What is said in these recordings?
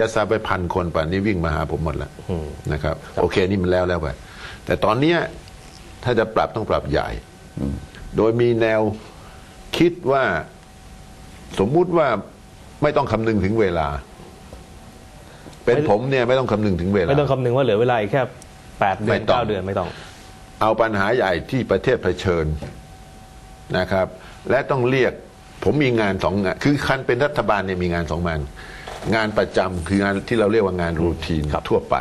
ยาซาไปพันคนป่านนี้วิ่งมาหาผมหมดแล้วอืมนะครับ โอเคนี่มันแล้วแล้วไปแต่ตอนเนี้ยถ้าจะปรับต้องปรับใหญ่ โดยมีแนวคิดว่าสมมุติว่าไม่ต้องคำนึงถึงเวลา เป็นไม่ผมเนี่ยไม่ต้องคำนึงถึงเวลา ไม่ต้องคำนึงว่าเหลือเวลาอีกแค่แปดเดืไม่อนต้องเก้าเดือนไม่ต้อง เอาปัญหาใหญ่ที่ประเทศเผชิญนะครับ และต้องเรียกผมมีงานสองงาน คือคันเป็นรัฐบาลเนี่ยมีงานสองงาน งานประจำคืองานที่เราเรียกว่างานรูทีนครับทั่วไป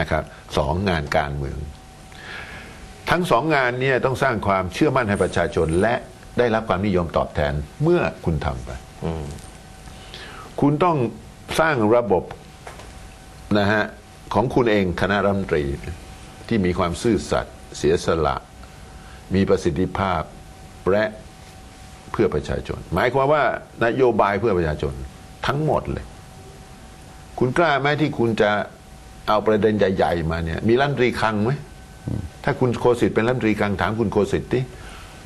นะครับสองงานการเมือง ทั้งสองงานเนี่ยต้องสร้างความเชื่อมั่นให้ประชาชนและได้รับความนิยมตอบแทนเมื่อคุณทำไปอืมคุณต้องสร้างระบบนะฮะของคุณเองคณะรัฐมนตรี ที่มีความซื่อสัตย์เสียสละ มีประสิทธิภาพและเพื่อประชาชน หมายความว่านโยบายเพื่อประชาชนทั้งหมดเลย คุณกล้าไหมที่คุณจะเอาประเด็นใหญ่ ๆ มาเนี่ย มีรัฐมนตรีคลังไหมถ้าคุณโคสิตเป็นรัฐมนตรีคลังถามคุณโคสิตที่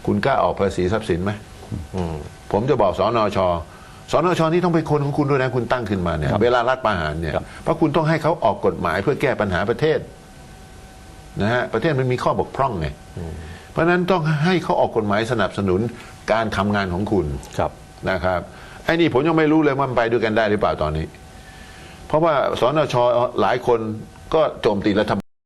คุณกล้าออกภาษีทรัพย์สินไหมอืมผมจะบอกสอนอชสอนอชนี่ต้องเป็นคนของคุณด้วยนะคุณตั้งขึ้นมาเนี่ยเวลารัฐประหารเนี่ยครับเพราะคุณต้องให้เขาออกกฎหมายเพื่อแก้ปัญหาประเทศนะฮะประเทศมันมีข้อบกพร่องไงเพราะฉะนั้นต้องให้เขาออกกฎหมายสนับสนุนการทำงานของคุณครับนะครับไอ้นี่ผมยังไม่รู้เลยว่ามันไปด้วยกันได้หรือเปล่าตอนนี้ เพราะว่าสอนชหลายคนก็โจมตีรัฐบาล